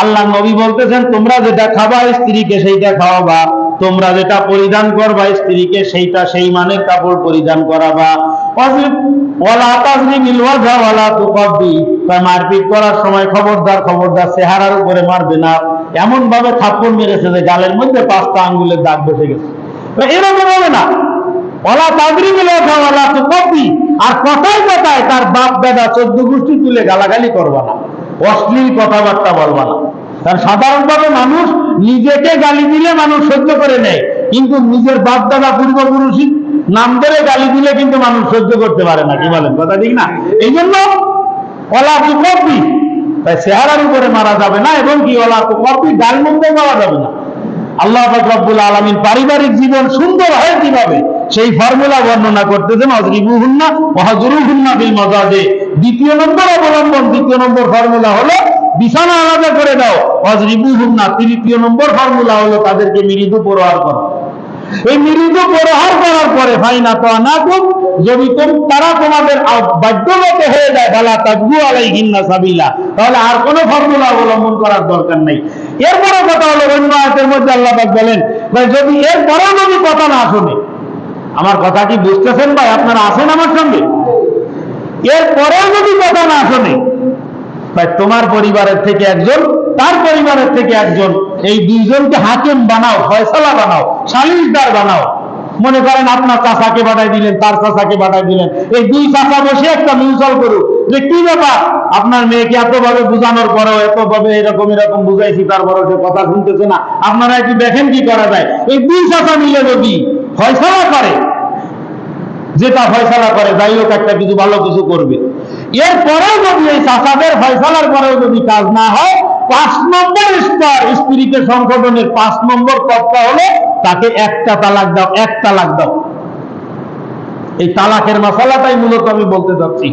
আল্লাহ নবী বলতেছেন, তোমরা যেটা খাবা স্ত্রীকে সেইটা খাওয়াবা। তোমরা যেটা পরিধান করবা স্ত্রীকে সেইটা সেই মানের কাপড় পরিধান করাবা। মারপিট করার সময় খবরদার খবরদার চেহারার উপরে মারবে না। এমন ভাবে থাপ্পড় মেরেছে যে গালের মধ্যে পাঁচটা আঙ্গুলের দাগ বসে গেছে। এরকম হবে না। ওলা তাজরিমিল ওয়াজহা ওয়ালা তুকাব্বি আর কথায় কথায় তার বাপ, দাদা, চোদ্দ গোষ্ঠী তুলে গালাগালি করবা না। অশ্লীল কথাবার্তা বলবা না। কারণ সাধারণভাবে মানুষ নিজেকে গালি দিলে মানুষ সহ্য করে নেয়। কিন্তু নিজের বাপ, দাদা, পূর্বপুরুষ নাম ধরে গালি দিলে কিন্তু মানুষ সহ্য করতে পারে না। কি বলেন? কথা ঠিক না? এই জন্য ওলা কপি তাই চেহারার উপরে মারা যাবে না এবং কি ওলা কপি ডাল মধ্যে মারা যাবে না। আল্লাহ রব্বুল আলামিন পারিবারিক জীবন সুন্দর হয় কীভাবে? সেই ফর্মুলা বর্ণনা করতেছেন অজরিবুহুন্না ওয়াহজুরুহুন্না বিল মাজাজে দ্বিতীয় নম্বর অবলম্বন দ্বিতীয় নম্বর ফর্মুলা হলো বিছানা আলাদা করে দাও। অজরিবুহুন্না তৃতীয় নম্বর ফর্মুলা হলো তাদেরকে মৃদু প্রহার করো। এই মৃদু প্রহার করার পরে ফাইনা তো আনাকুম, যদি তারা তোমাদের বাধ্যগত হয়ে যায় বালা তাজবু আলাইহিন্না সাবিলা। তাহলে আর কোনো ফর্মুলা অবলম্বন করার দরকার নেই। এরপরে কথা হলো, অন্য আয়াতের মধ্যে আল্লাহ বলেন, ভাই, যদি এরপরেও যদি কথা না শুনে, আমার কথা কি বুঝতেছেন ভাই? আপনারা আছেন আমার সঙ্গে? এরপরেও যদি কথা না শোনে ভাই, তোমার পরিবারের থেকে একজন, তার পরিবারের থেকে একজন। এই দুইজনকে হাকিম বানাও, ফয়সালা বানাও, সালিশদার বানাও। মনে করেন আপনার চাচাকে বাড়াই দিলেন, তার চাচাকে বাড়াই দিলেন। এই দুই চাচা বসে একটা মিউচুয়াল করুক। যে কি ব্যাপার? আপনার মেয়েকে এতভাবে বোঝানোর পরেও এতভাবে এরকম এরকম বুঝাইছি, তারপরেও সে কথা শুনতেছে না। আপনারা একটু দেখেন কি করা যায়। এই দুই চাচা মিলে যদি ফয়সালা করে যেটা ফয়সালা করে, যাই হোক একটা কিছু ভালো কিছু করবে। এরপরেও যদি এই চাষাদের ফয়সালার পরেও যদি কাজ না হয়, পাঁচ নম্বর স্তর স্ত্রীকে সংশোধনের পাঁচ নম্বর পদটা হলো তাকে একটা তালাক দাও, এক তালাক দাও। এই তালাকের মশালাটাই মূলত আমি বলতে চাচ্ছি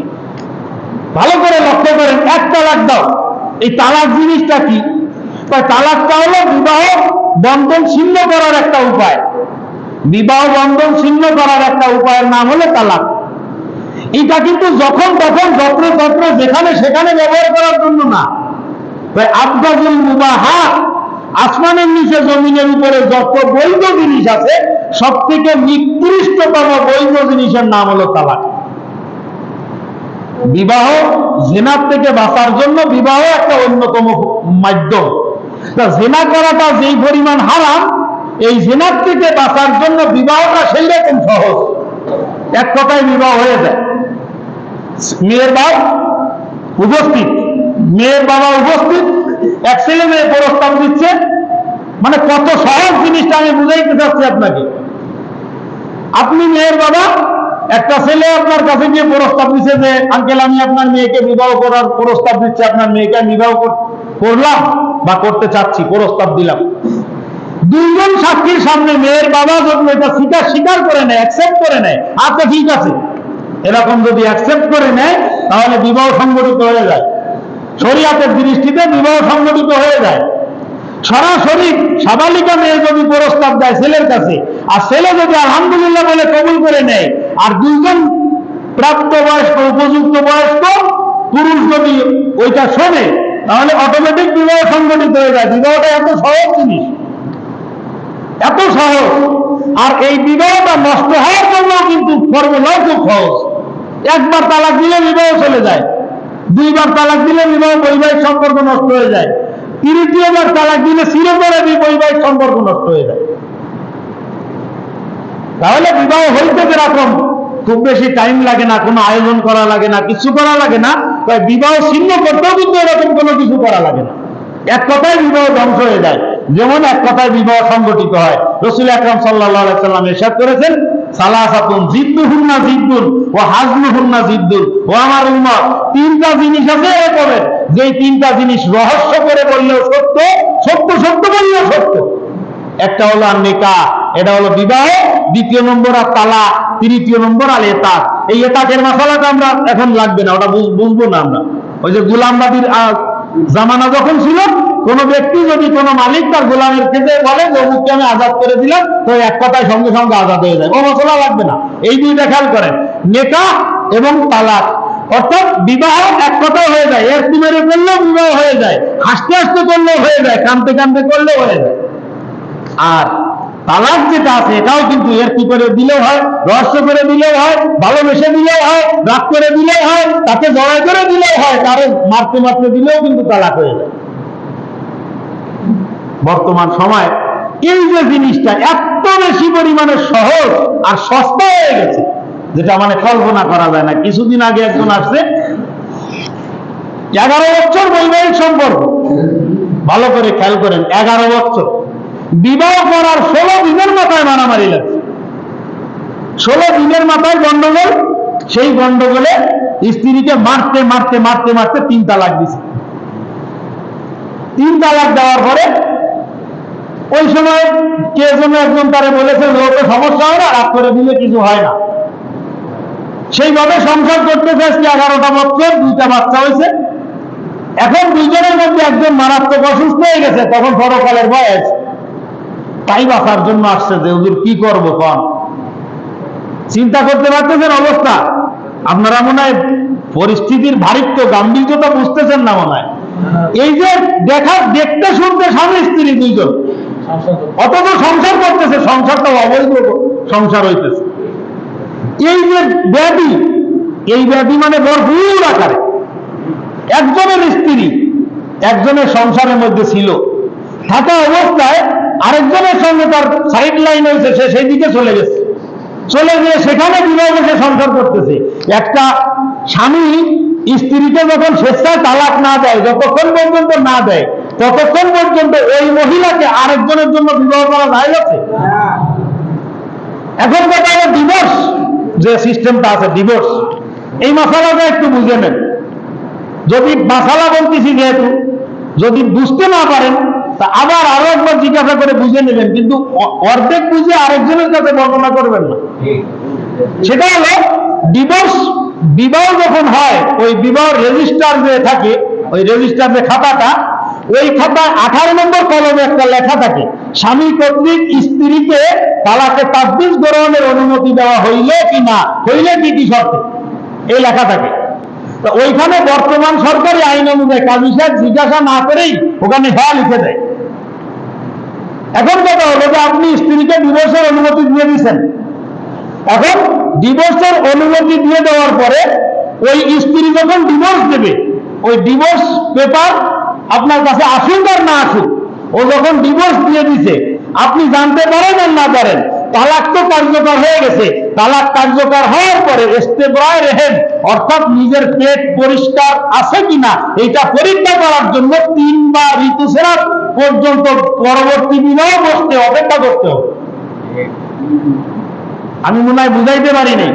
ভালো করে লক্ষ্য করেন, এক তালাক দাও। এই তালাক জিনিসটা কি? তালাকটা হলো বিবাহ বন্ধন ছিন্ন করার একটা উপায়। বিবাহ বন্ধন ছিন্ন করার একটা উপায়ের নাম হলো তালাক। এটা কিন্তু যখন তখন যত্র তত্র যেখানে সেখানে ব্যবহার করার জন্য না। তাই আব্দাজুল মুবাহা আসমানের নিচে জমিনের উপরে যত বৈধ জিনিস আছে সব থেকে নিকৃষ্টতম বৈধ জিনিসের নাম হলো তালাক। বিবাহ, জেনার থেকে বাঁচার জন্য বিবাহ একটা অন্যতম মাধ্যম। তা জেনা করাটা যেই পরিমাণ হারাম, এই জেনার থেকে বাঁচার জন্য বিবাহটা সেই রকম সহজ। এক কথায় বিবাহ হয়ে যায়। মেয়ের বাপ উপস্থিত। মেয়ের বাবা উপস্থিত, এক ছেলে মেয়ে প্রস্তাব দিচ্ছে। মানে কত সহজ জিনিসটা আমি বুঝাইতে চাচ্ছি আপনাকে। আপনি মেয়ের বাবা, একটা ছেলে আপনার কাছে গিয়ে প্রস্তাব দিচ্ছে যে, আঙ্কেল, আমি আপনার মেয়েকে বিবাহ করার প্রস্তাব দিচ্ছি, আপনার মেয়েকে আমি বিবাহ কর- করলাম বা করতে চাচ্ছি প্রস্তাব দিলাম। দুইজন সাক্ষীর সামনে মেয়ের বাবা যখন এটা স্বীকার স্বীকার করে নেয় অ্যাকসেপ্ট করে নেয় আচ্ছা ঠিক আছে। এরকম যদি অ্যাকসেপ্ট করে নেয়, তাহলে বিবাহ সংগঠিত হয়ে যায়। শরিয়াতের দৃষ্টিতে বিবাহ সংগঠিত হয়ে যায়। সরাসরি সাবালিকা মেয়ে যদি প্রস্তাব দেয় ছেলের কাছে, আর ছেলে যদি আলহামদুলিল্লাহ বলে কবুল করে নেয়, আর দুইজন প্রাপ্তবয়স্ক, উপযুক্ত বয়স্ক পুরুষ যদি ওইটা শোনে, তাহলে অটোমেটিক বিবাহ সংগঠিত হয়ে যায়। বিবাহটা এত সহজ জিনিস। এত সহজ। আর এই বিবাহটা নষ্ট হওয়ার জন্য কিন্তু ফর্মুলাও খুব সহজ। একবার তালাক দিলে বিবাহ চলে যায়। দুইবার তালাক দিলে বিবাহ বৈবাহিক সম্পর্ক নষ্ট হয়ে যায়। তৃতীয়বার তালাক দিলে চিরতরে বৈবাহিক সম্পর্ক নষ্ট হয়ে যায়। তাহলে বিবাহ হইতে যেরকম খুব বেশি টাইম লাগে না, কোনো আয়োজন করা লাগে না, কিছু করা লাগে না, তাই বিবাহ ছিন্ন করতেও কিন্তু এরকম কোনো কিছু করা লাগে না। এক কথায় বিবাহ ধ্বংস হয়ে যায়। যেমন এক কথায় বিবাহ সংগঠিত হয়। রসুল আকরাম সাল্লাহ সাল্লাম এরশাদ করেছেন সালাসাতুন, জিদ্দুহুন্না জিদ্দুন, ও হাজলুহুন্না জিদ্দুন। ও আমার তিনটা জিনিস আছে যেই তিনটা জিনিস রহস্য করে বললেও সত্য সত্য সত্য বললেও সত্য। একটা হলো আর নেকা, এটা হলো বিবাহ, দ্বিতীয় নম্বর আর তালা, তৃতীয় নম্বর আর এতাক। এই এতাকের মশালাটা আমরা এখন লাগবে না, ওটা বুঝব না আমরা। ওই যে গুলামবাদীর জামানা যখন ছিল কোন ব্যক্তি যদি কোনো মালিক তার গোলামের ক্ষেত্রে বলে যে, অমুককে আমি আজাদ করে দিলাম তো এক কথায় সঙ্গে সঙ্গে আজাদ হয়ে যায়। ও মশলা লাগবে না। এই দুইটা খেয়াল করেন। নেকা এবং তালাক। অর্থাৎ বিবাহ এক কথায় হয়ে যায়। এর মেরে করলেও বিবাহ হয়ে যায়। হাসতে হাসতে করলেও হয়ে যায়। কানতে কানতে করলেও হয়ে যায়। আর তালাক যেটা আছে, এটাও কিন্তু এর কি করে দিলেও হয়? রহস্য করে দিলেও হয়, ভালোবেসে দিলেও হয়, রাগ করে দিলেও হয়, তাকে জড়াই করে দিলেও হয় কারণ মারতে মারতে দিলেও কিন্তু তালাক হয়ে যায়। বর্তমান সময় এই যে জিনিসটা এত বেশি পরিমাণে সহজ আর সস্তা হয়ে গেছে, যেটা মানে কল্পনা করা যায় না। কিছুদিন আগে একজন আসছে, এগারো বছর বৈবাহিক সম্পর্ক। ভালো করে খেয়াল করেন, এগারো বছর। বিবাহ করার ষোলো দিনের মাথায় মারামারি লাগছে। ষোলো দিনের মাথায় গন্ডগোল, সেই গন্ডগোলে স্ত্রীকে মারতে মারতে মারতে মারতে তিন তালাক দিছে। তিন তালাক দেওয়ার পরে ওই সময় কে যেন একজন তারে বলেছে যে ওকে সমস্যা হয় না, রাগ করে দিলে কিছু হয় না। সেইভাবে সংসার করতেছে আজকে এগারোটা বছর দুইটা বাচ্চা হয়েছে। এখন দুইজনের মধ্যে একজন মারাত্মক অসুস্থ হয়ে গেছে, তখন পরকালের বয়স। তাই বাঁচার জন্য আসছে যে, হুজুর, কি করব, কন? চিন্তা করতে পারতেছেন অবস্থা? আপনারা মনে হয় পরিস্থিতির ভারিত্ব, গাম্ভীর্যতা বুঝতেছেন না মনে হয়? এই যে দেখা, দেখতে, শুনতে স্বামী স্ত্রী দুইজন। অথচ সংসার করতেছে সংসারটা অবৈধ সংসার হইতেছে। এই যে ব্যাধি, এই ব্যাধি মানে ভরপুর আকারে। একজনের স্ত্রী একজনের সংসারের মধ্যে ছিল, থাকা অবস্থায় আরেকজনের সঙ্গে তার সাইড লাইন হয়েছে সে সেই দিকে চলে গেছে। চলে গিয়ে সেখানে বিবাহ বসে সংসার করতেছে। একটা স্বামী স্ত্রীকে যখন স্বেচ্ছায় তালাক না দেয়, যতক্ষণ পর্যন্ত না দেয় ততক্ষণ পর্যন্ত ওই মহিলাকে আরেকজনের জন্য বিবাহ করা যায় আছে এখন কথা হলো ডিভোর্স যে সিস্টেমটা আছে ডিভোর্স এই মশালাটা একটু বুঝে নেন। যদি মশালা বলতেছি যেহেতু, যদি বুঝতে না পারেন, তা আবার আরও একবার জিজ্ঞাসা করে বুঝে নেবেন, কিন্তু অর্ধেক বুঝে আরেকজনের কাছে বর্ণনা করবেন না। সেটা হলো ডিভোর্স বিবাহ যখন হয়, ওই বিবাহ রেজিস্টার যে থাকে, ওই রেজিস্টার যে খাতাটা ওই খাতায় আঠারো নম্বর কলমে একটা লেখা থাকে, স্বামী কর্তৃক স্ত্রীকে তালাকে তাবদিজ গ্রহণের অনুমতি দেওয়া হইলে কি না? হইলে কি কি শর্তে? এই লেখা থাকে। ওইখানে বর্তমান সরকারি আইন অনুযায়ী কাজী সাহেব জিজ্ঞাসা না করেই ওখানে হ্যাঁ লিখে দেয়। এখন কথা হলো যে আপনি স্ত্রীকে ডিভোর্সের অনুমতি দিয়ে দিচ্ছেন এখন ডিভোর্সের অনুমতি দিয়ে দেওয়ার পরে ওই স্ত্রী যখন ডিভোর্স দেবে, ওই ডিভোর্স পেপার আপনার কাছে আসুক আর না আসুক ও যখন ডিভোর্স দিয়ে দিছে আপনি জানতে পারেন আর না পারেন তালাক তো কার্যকর হয়ে গেছে। তালাক কার্যকর হওয়ার পরে ইস্তেবরায় রেহেন অর্থাৎ নিজের পেট পরিষ্কার আছে কিনা এটা পরীক্ষা করার জন্য তিন বা ঋতুসেরা পর্যন্ত পরবর্তী বিবাহ বসতে অপেক্ষা করতে হবে। আমি মনে হয় বুঝাইতে পারিনি।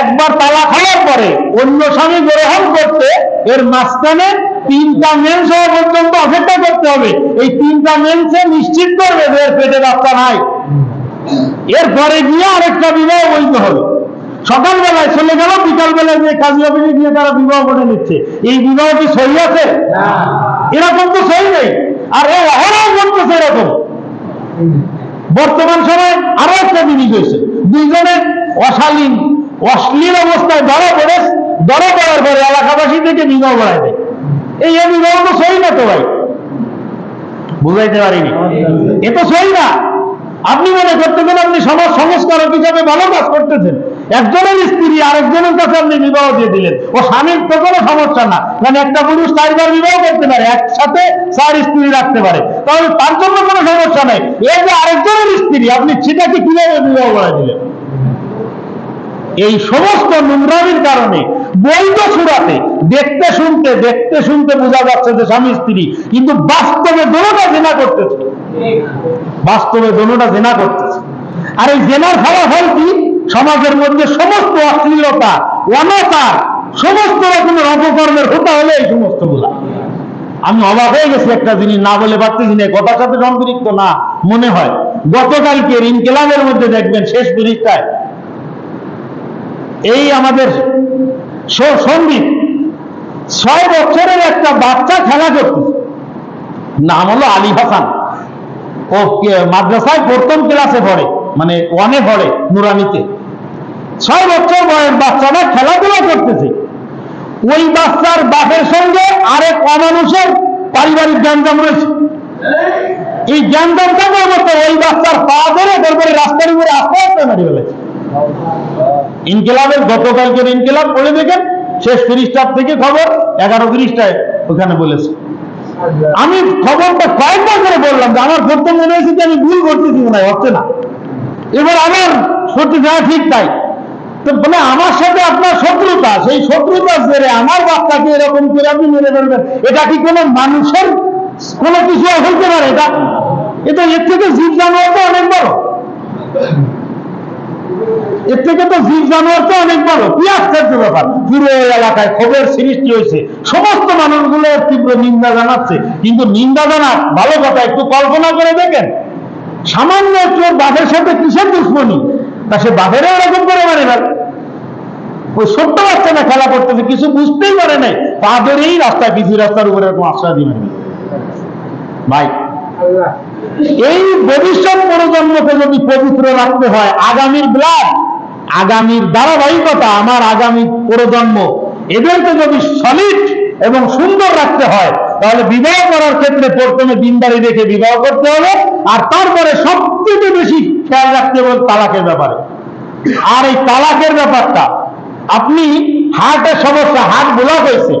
একবার তালাক হওয়ার পরে অন্য স্বামী গ্রহণ করতে এর মাঝখানে তিনটা মেন্স হওয়া পর্যন্ত অপেক্ষা করতে হবে। এই তিনটা মেন্সে নিশ্চিত করবে যে এর পেটে বাচ্চা নাই। এরপরে গিয়ে আরেকটা বিবাহ বৈধ হবে। সকালবেলায় চলে গেল বিকালবেলায় যে কাজী অফিসে গিয়ে তারা বিবাহ করে নিচ্ছে। এই বিবাহ কি সহি আছে? এরকম তো সহি নেই। আর ও অহরহ করতেছে এরকম। বর্তমান সময় আরও একটা জিনিস হয়েছে। দুইজনে অশালীন অশ্লীল অবস্থায় ধরা পড়ে ধরা পড়ার পরে এলাকাবাসী থেকে বিবাহ করায় দেয়। এই এ বিবাহ তো সহি না তো ভাই? বুঝাইতে পারিনি। এ তো সহি না। আপনি মনে করতেছেন আপনি সমাজ সংস্কারক হিসাবে ভালো কাজ করতেছেন। একজনের স্ত্রী আরেকজনের কাছে আপনি বিবাহ দিয়ে দিলেন। ও স্বামীর তো কোনো সমস্যা না। কারণ একটা পুরুষ চারবার বিবাহ করতে পারে একসাথে চার স্ত্রী রাখতে পারে। তাহলে তার জন্য কোনো সমস্যা নাই। এই যে আরেকজনের স্ত্রী আপনি সেটাকে কীভাবে বিবাহ করে দিলেন? এই সমস্ত নোংরামির কারণে বৈধ সুরাতে দেখতে শুনতে দেখতে শুনতে বোঝা যাচ্ছে যে স্বামী স্ত্রী, কিন্তু বাস্তবে দোনোটা জেনা করতেছে। বাস্তবে দোনোটা জেনা করতেছে। আর এই জেনার ফলাফল কি? সমাজের মধ্যে সমস্ত অশ্লীলতা অনাচার সমস্ত রকমের অপকর্মের হতে হলে এই সমস্তগুলা আমি অবাক হয়ে গেছি একটা জিনিস, না বলে পারতেছি না কথার সাথে সম্পৃক্ত না, মনে হয়। গতকালকে ইনকেলাবের মধ্যে দেখবেন শেষ পরীক্ষায় এই আমাদের সন্দীপ, ছয় বছরের একটা বাচ্চা খেলা করতেছে নাম হলো আলী হাসান। ও মাদ্রাসায় প্রথম ক্লাসে পড়ে মানে ওয়ানে পড়ে, নুরানিতে। ছয় বছর বয়স বাচ্চাটা খেলাধুলা করতেছে। ওই বাচ্চার বাপের সঙ্গে আরেক অমানুষের পারিবারিক গ্যাঞ্জাম রয়েছে। এই মতো ওই বাচ্চার পা ধরে, তারপরে রাস্তার উপরে আস্তে আস্তে মারি ফেলেছে। ইনকিলাবের, গতকালকের ইনকিলাব, পড়ে দেখেন, শেষ তিরিশটার থেকে খবর, এগারো তিরিশটায় ওখানে বলেছে। আমি খবরটা কয়েকবার করে বললাম যে আমার প্রথম মনে হয়েছে যে আমি ভুল করতেছি মনে হয়, হচ্ছে না। এবার আমার সত্যি যা ঠিক তাই তো বলে আমার সাথে আপনার শত্রুতা, সেই শত্রুতা জেরে আমার বাচ্চাকে এরকম করে আপনি মেরে ফেলবেন, এটা কি কোনো মানুষের কোনো কিছু হইতে পারে? এটা এটা এর থেকে জীব জানোয়ার তো অনেক বড়। এর থেকে তো জানোয়ার তো অনেক কি আশ্চর্য ব্যাপার। পুরো এলাকায় খবর সৃষ্টি হয়েছে। সমস্ত মানুষগুলো তীব্র নিন্দা জানাচ্ছে। কিন্তু নিন্দা জানা ভালো কথা একটু কল্পনা করে দেখেন। সামান্য বাপের সাথে কিসের দুশ্মনী? তা সে এরকম করে মারে না। ওই ছোট্ট বাচ্চা না খেলা করতেছে, কিছু বুঝতেই পারে নাই। পা ধরেই রাস্তায় পিছু রাস্তার উপরে এরকম আশ্রয় মারবে। ভাই এই ভবিষ্যৎ প্রজন্মকে যদি পবিত্র রাখতে হয়, আগামীর ব্লাড আগামীর ধারাবাহিকতা, আমার আগামী প্রজন্ম, এদেরকে যদি সলিড এবং সুন্দর রাখতে হয়, তাহলে বিবাহ করার ক্ষেত্রে প্রথমে দিনদারি রেখে বিবাহ করতে হবে, আর তারপরে সবথেকে বেশি খেয়াল রাখতে হবে তালাকের ব্যাপারে। আর এই তালাকের ব্যাপারটা, আপনি হার্টের সমস্যা, হার্ট ব্লক হয়েছে,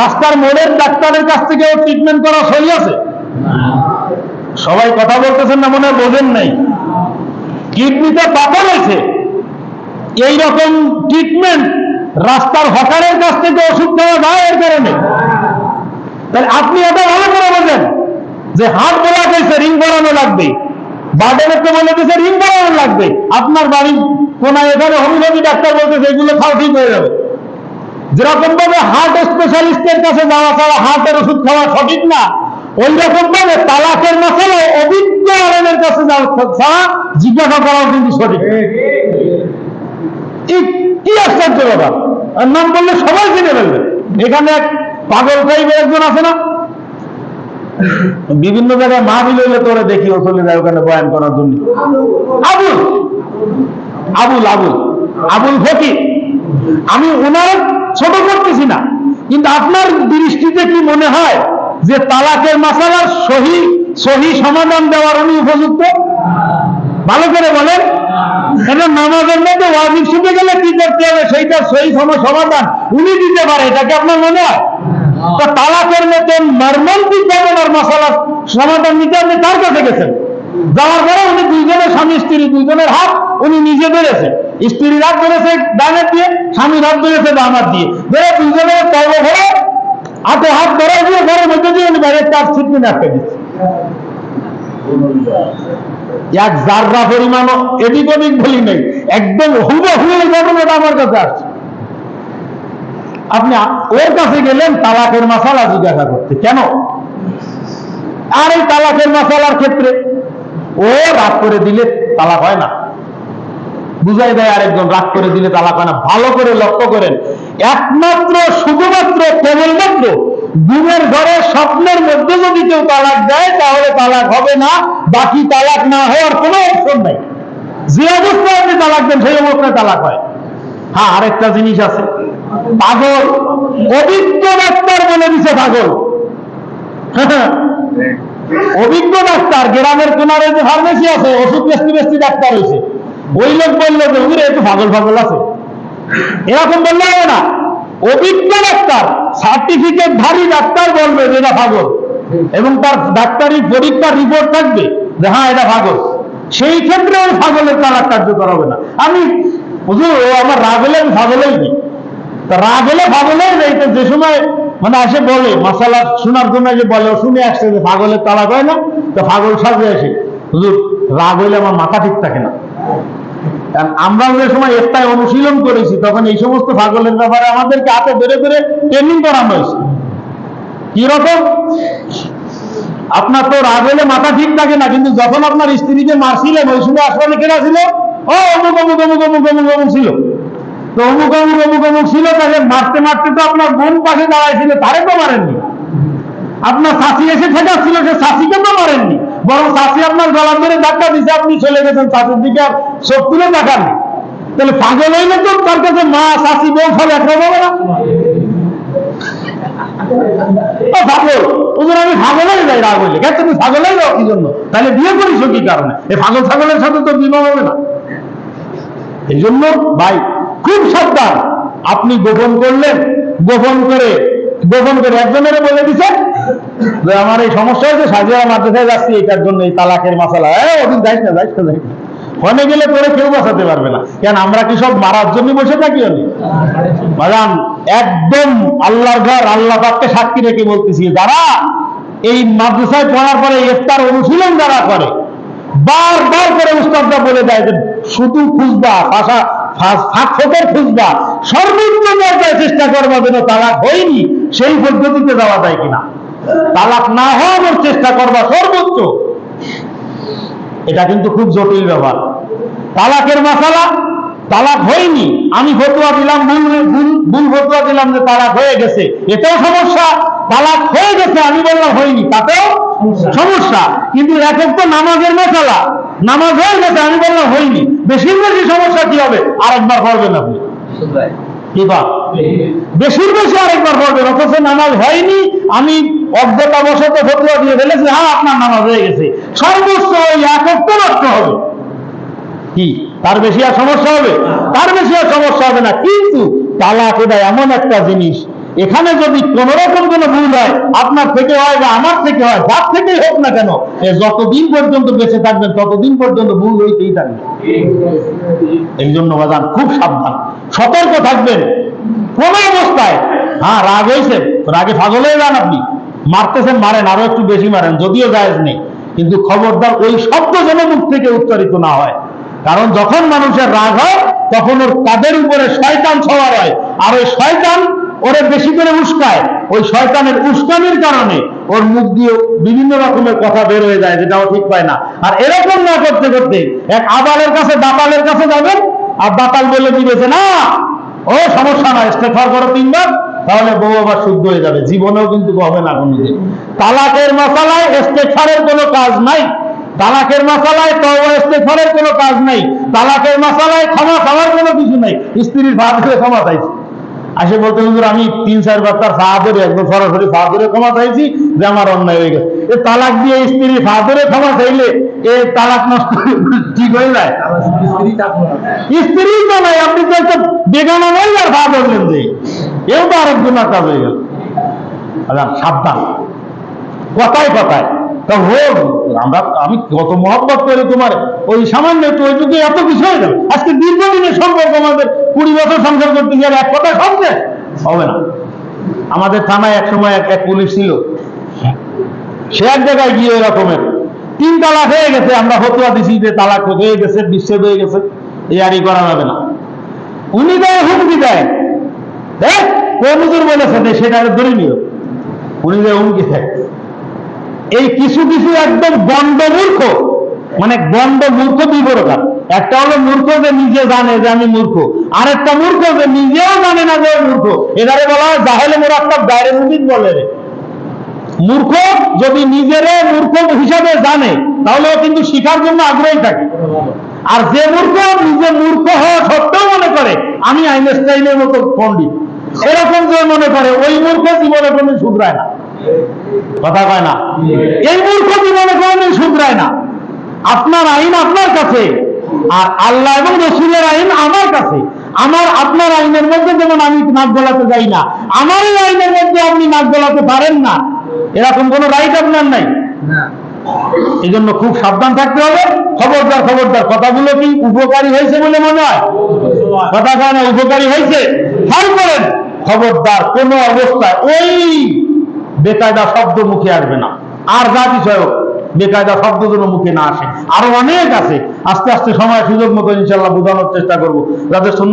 রাস্তার মোড়ের ডাক্তারের কাছ থেকে ট্রিটমেন্ট করা সই আছে? সবাই কথা বলতেছেন না, মনে বোঝেন নাই। কিডনিতে পাথর হয়েছে এই রকম ট্রিটমেন্ট রাস্তার হকারের কাছ থেকে ওষুধ খাওয়া যায় এর কারণে। তাহলে আপনি এটা ভালো করে বোঝেন যে হাত বলা হয়েছে রিং বাড়ানো লাগবে। বার্ডেনের তো বলে দিয়েছে রিং বাড়ানো লাগবে। আপনার বাড়ির কোনায় এখানে হোমিওপ্যাথি ডাক্তার বলতেছে, এগুলো খাও, ঠিক হয়ে যাবে। যেরকম ভাবে হার্ট স্পেশালিস্টের কাছে যাওয়া ছাড়া হার্টের ওষুধ খাওয়া সঠিক না ওই রকম ভাবে তালাকের জিজ্ঞাসা করাও কিন্তু সঠিক। কি- আশ্চর্য ব্যাপার? আর নাম বললে সবাই চিনে ফেলবে। এখানে এক পাগল একজন আছে না? বিভিন্ন জায়গায় মা হইলে তোরে দেখি, ও চলে যায় ওখানে বয়ান করার জন্য। আবুল আবুল আবুল আবুল ফকির আমি ওনার ছোট করতেছি না, কিন্তু আপনার দৃষ্টিতে কি মনে হয় যে তালাকের মাসালার সহি সহি সমাধান দেওয়ার উনি উপযুক্ত? ভালো করে বলেন। এটা নামাজের মধ্যে ওয়াজিব শুনে গেলে কি করতে হবে? সেইটা সহি সম- সমাধান উনি দিতে পারে এটাকে আপনার মনে হয়? তো তালাকের মতন মর্মন্তিক ঘটনার মশালার সমাধান নিতে আপনি তার কাছে গেছেন। যাওয়ার পরে উনি দুইজনের স্বামী, স্ত্রী, দুইজনের হাত উনি নিজে ধরেছে স্ত্রীর হাত ধরেছে ডানের দিয়ে, স্বামীর হাত ধরেছে বামার দিয়ে। ধরে দুইজনের তর্ব ভরে হাতে হাত ধরে দিয়ে ঘরের মধ্যে দিয়ে উনি বাইরের চার ছিটকে আটকে দিচ্ছে। এক জাররা পরিমাণ এদিক ওদিক বলি নেই, একদম হুবহু এই ঘটনাটা আমার কাছে আসছে। আপনি ওর কাছে গেলেন তালাকের মশালা জিজ্ঞাসা করতে, কেন? আর এই তালাকের মশালার ক্ষেত্রে ও রাগ করে দিলে তালাক হয় না। বুঝাই দেয় আরেকজন, রাগ করে দিলে তালাক হয় না ভালো করে লক্ষ্য করেন। একমাত্র, শুধুমাত্র, কেবলমাত্র ঘুমের ঘরে স্বপ্নের মধ্যে যদি কেউ তালাক দেয়, তাহলে তালাক হবে না, বাকি তালাক না হওয়ার কোনো অপশন নাই। যে অবস্থায় আপনি তালাক দেন, সেই অবস্থায় তালাক হয়। হ্যাঁ আরেকটা জিনিস আছে। পাগল, অভিজ্ঞ ডাক্তার বলে দিছে পাগল। অভিজ্ঞ ডাক্তার, গ্রামের কোনারে যে ফার্মেসি আছে, ওষুধ বেশি বেশি ডাক্তার হয়েছে ওই লোক বলল যে হুরে একটু পাগল পাগল আছে। এরকম বললে হবে না অভিজ্ঞ ডাক্তার সার্টিফিকেট ধারী ডাক্তার বলবে যে এটা পাগল এবং তার ডাক্তারি পরীক্ষার রিপোর্ট থাকবে যে হ্যাঁ এটা পাগল। সেই ক্ষেত্রে ওই পাগলের তালাক কার্যকর হবে না। আমি, হুজুর, ও আমার রাগ হলে আমি পাগলেই নেই তা রাগ হলে পাগলেই নেই যে সময় মানে আসে বলে মশালা শোনার জন্য যে বলে শুনে আসছে যে পাগলের তালাক হয় না, তো পাগল সাজে আসে। হুজুর, রাগ হইলে আমার মাথা ঠিক থাকে না। আমরা যে সময় একটাই অনুশীলন করেছি, তখন এই সমস্ত পাগলের ব্যাপারে আমাদেরকে হাতে ধরে ধরে ট্রেনিং করানো হয়েছে। কীরকম? আপনার তো রাগ হলে মাথা ঠিক থাকে না, কিন্তু যখন আপনার স্ত্রীকে মারছিলেন ওই সময় আসলে কেনা ছিল, ও অমুক অমুক অমুক অমুক অমুক অমুক ছিল। তো অমুক অমুক অমুক অমুক ছিল, তাকে মারতে মারতে তো আপনার বোন পাশে দাঁড়াইছিল তারে তো মারেননি। আপনার শাসি এসে ঠেকাচ্ছিল, সে শাসিকে তো মারেননি। বরং শাসি আপনার গলা ধরে ধাক্কা দিছে, আপনি চলে গেছেন শাসির দিকে আর চোখ তুলে তাকাননি তাহলে পাগল হইলে তো তার কাছে মা শাসি বউ সব একরকম হবে না? কি জন্য? তাহলে বিয়ে কি কারণে? ছাগলের সাথে তো না। এই জন্য ভাই, খুব আপনি গোপন করলেন, গোপন করে গোপন করে একজনের বলে দিছে যে আমার এই সমস্যা হয়েছে, সাজিয়া মাদ্রাসায় যাচ্ছি, এটার জন্য এই তালাকের মশলা। হ্যাঁ ওদিন যাইস না যাইস না, যাইস গেলে পরে কেউ বাঁচাতে পারবে না। কেন, আমরা কি সব মারার জন্য বসে থাকি আমি বাজান, একদম আল্লাহর ঘর, আল্লাহ পাককে সাক্ষী রেখে বলতেছি, যারা এই মাদ্রাসায় পড়ার পরে ইফতার অনুশীলন যারা করে, বারবার করে উস্তাদরা বলে দেয় যে, শুধু খুঁজবা ভাষা ফাঁকের খুঁজবা সর্বোচ্চ পর্যায়ে চেষ্টা করবা যেন তালাক হয়নি, সেই পদ্ধতিতে যাওয়া যায় কিনা? তালাক না হওয়ার চেষ্টা করবা সর্বোচ্চ। এটা কিন্তু খুব জটিল ব্যাপার। তালাকের মশালা তালাক হয়নি। আমি ফতুয়া দিলাম, ভুল ফতুয়া দিলাম যে তালাক হয়ে গেছে। এটাও সমস্যা। তালাক হয়ে গেছে, আমি বললাম হয়নি। তাতেও সমস্যা। কিন্তু এক এক তো নামাজের মশালা নামাজ হয়ে গেছে আমি বললাম হয়নি। বেশির বেশি সমস্যা কি হবে? আরেকবার করবেন আপনি। বেশির বেশি আরেকবার পড়বেন অথচ নামাজ হয়নি, আমি ফতুয়া দিয়ে ফেলেছি হ্যাঁ আপনার নামাজ হয়ে গেছে। সর্বোচ্চ ওই হবে। কি? তার বেশি আর সমস্যা হবে? তার বেশি আর সমস্যা হবে না। কিন্তু তালাক এটা এমন একটা জিনিস, এখানে যদি কোন রকম কোনো ভুল হয়, আপনার থেকে হয় বা আমার থেকে হয়, যার থেকেই হোক না কেন যতদিন পর্যন্ত বেঁচে থাকবেন, ততদিন পর্যন্ত ভুল হইতেই থাকবে। এই জন্য বাজান, খুব সাবধান। সতর্ক থাকবেন। কোন অবস্থায়। হ্যাঁ রাগ হয়েছে। রাগে পাগল হয়ে যান আপনি। মারতেছেন, মারেন, আরও একটু বেশি মারেন, যদিও জায়েজ নেই। কিন্তু খবরদার ওই শব্দ যেন মুখ থেকে উচ্চারিত না হয়। কারণ যখন মানুষের রাগ হয়, তখন ওর তাদের উপরে শয়তান সওয়ার হয় আর ওই শয়তান ওরে বেশি করে উস্কায়। ওই শয়তানের উস্কানির কারণে ওর মুখ দিয়ে বিভিন্ন রকমের কথা বের হয়ে যায়, যেটা ও ঠিক পায় না। আর এরকম না করতে করতে এক আবালের কাছে, দাপালের কাছে যাবেন আর দাতাল বলে দিবেছে না, ও, সমস্যা না ইস্তেফার করো তিনবার, তাহলে বউ আবার শুদ্ধ হয়ে যাবে, জীবনেও কিন্তু হবে না কোনোদিন। তালাকের মশালায় ইস্তেফারের কোনো কাজ নাই, তালাকের মশালায় তওবা ইস্তেফারের কোনো কাজ নাই, তালাকের মশালায় ক্ষমা খাওয়ার কোনো কিছু নাই, স্ত্রীর ভাত ক্ষমা চাইছে। আসে বলতে, হুজুর, আমি তিন চারবার তার ফাহাদরে একদম সরাসরি ফাহাদরে ক্ষমা চাইছি যে আমার অন্যায় হয়ে গেছে। এ তালাক দিয়ে স্ত্রী ফাহাদরে ক্ষমা চাইলে এ তালাক নষ্ট ঠিক হয়ে যায়। স্ত্রী তো নাই, আপনি তো একটা বেগানা মহিলার ভাব বললেন যে। এও তো আরেক কাজ হয়ে গেল। সাবধান। কথায় কথায়। তা আমরা, আমি কত মহব্বত করি তোমার। ওই সামান্য একটু ওইটুকু এত কিছু হয়ে গেল। আজকে দীর্ঘদিনের সম্পর্ক আমাদের, কুড়ি বছর সংসার করতে গিয়ে এক কথা সবচে হবে না। আমাদের থানায় এক সময় এক এক পুলিশ ছিল। সে এক জায়গায় গিয়ে ওই রকমের। তিন তালাক হয়ে গেছে, আমরা ফতুয়া দিছি যে তালাক হয়ে গেছে, বিচ্ছেদ হয়ে গেছে। এই আরই করা যাবে না। উনি দেয় হুমকি দেয়। দেখ, কোন বলেছে সেটা ধরে নিও উনি দেয় হুমকি দেয়। এই কিছু কিছু একদম গন্ড মূর্খ। মানে গন্ড মূর্খ দুই প্রকার। একটা হলো মূর্খ যে নিজে জানে যে আমি মূর্খ। আর একটা মূর্খ যে নিজেও জানে না যে মূর্খ। এবারে বলা হয় জাহেলে মোরাক্কাব গায়রে মুমিন বলে রে। মূর্খ যদি নিজেরে মূর্খ হিসাবে জানে তাহলে কিন্তু শিখার জন্য আগ্রহী থাকে। আর যে মূর্খ নিজে মূর্খ হওয়া সত্ত্বেও মনে করে, আমি আইনস্টাইনের মতো পণ্ডিত। এরকম যে মনে করে, ওই মূর্খ জীবনে কোনো শুধরায় না। কথা কয় না? এই মূর্খ জীবনে কোনোদিন শুধরায় না। আপনার আইন আপনার কাছে আর আল্লাহ এবং রসুলের আইন আমার কাছে। আমার আপনার আইনের মধ্যে যেমন আমি নাক গলাতে যাই না আমার এই আইনের মধ্যে আপনি নাক গলাতে পারেন না। এরকম কোনো রাইট আপনার নাই? এই জন্য খুব সাবধান থাকতে হবে। খবরদার খবরদার কথাগুলো কি উপকারী হয়েছে বলে মনে হয়? কথা কয় না উপকারী হয়েছে? খেয়াল করেন। খবরদার কোন অবস্থায় ওই বেকায়দা শব্দ মুখে আসবে না। আর যা কিছু হোক, বেকায়দা শব্দ যেন মুখে না আসে। আরও অনেক আছে। আস্তে আস্তে সময় সুযোগ মতো ইনশাল্লাহ বোঝানোর চেষ্টা করব। শূন্য